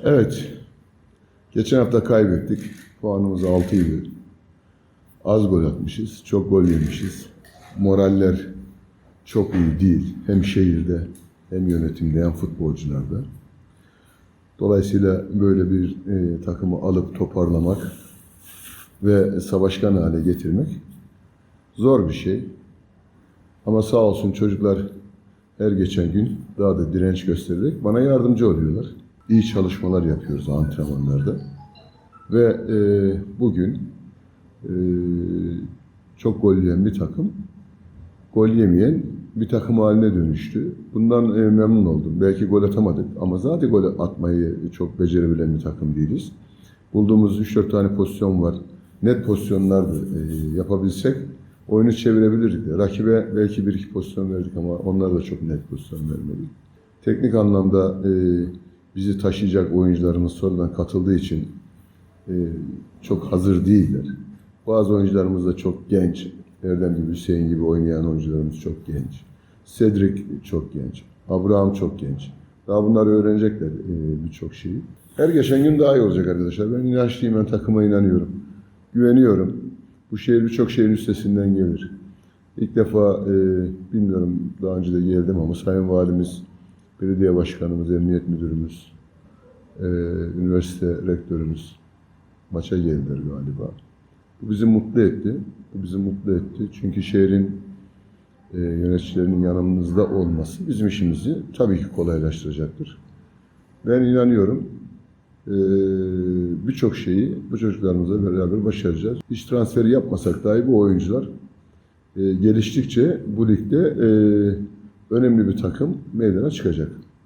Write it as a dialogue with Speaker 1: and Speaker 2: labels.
Speaker 1: Evet. Geçen hafta kaybettik. Puanımız 6 idi. Az gol atmışız. Çok gol yemişiz. Moraller çok iyi değil. Hem şehirde hem yönetimde hem futbolcularda. Dolayısıyla böyle bir e, takımı alıp toparlamak ve savaşkan hale getirmek zor bir şey. Ama sağ olsun çocuklar her geçen gün daha da direnç göstererek bana yardımcı oluyorlar. İyi çalışmalar yapıyoruz antrenmanlarda. Ve e, bugün e, çok gol yiyen bir takım gol yemeyen bir takım haline dönüştü. Bundan e, memnun oldum. Belki gol atamadık ama zaten gol atmayı çok becerebilen bir takım değiliz. Bulduğumuz 3-4 tane pozisyon var. Net pozisyonlar da, e, yapabilsek oyunu çevirebilirdik. Rakibe belki bir iki pozisyon verdik ama onlar da çok net pozisyon vermedik. Teknik anlamda e, bizi taşıyacak oyuncularımız sonradan katıldığı için e, çok hazır değiller. Bazı oyuncularımız da çok genç. Erdem gibi, Hüseyin gibi oynayan oyuncularımız çok genç. Cedric çok genç. Abraham çok genç. Daha bunları öğrenecekler e, birçok şeyi. Her geçen gün daha iyi olacak arkadaşlar. Ben inançlıyım, ben takıma inanıyorum. Güveniyorum. Bu şehir birçok şeyin üstesinden gelir. İlk defa e, bilmiyorum daha önce de geldim ama Sayın Valimiz, Belediye Başkanımız, Emniyet Müdürümüz, e, üniversite rektörümüz maça geldiler galiba. Bu bizi mutlu etti. Bu bizi mutlu etti. Çünkü şehrin e, yöneticilerinin yanımızda olması bizim işimizi tabii ki kolaylaştıracaktır. Ben inanıyorum e, birçok şeyi bu çocuklarımızla beraber başaracağız. Hiç transferi yapmasak dahi bu oyuncular e, geliştikçe bu ligde e, önemli bir takım meydana çıkacak.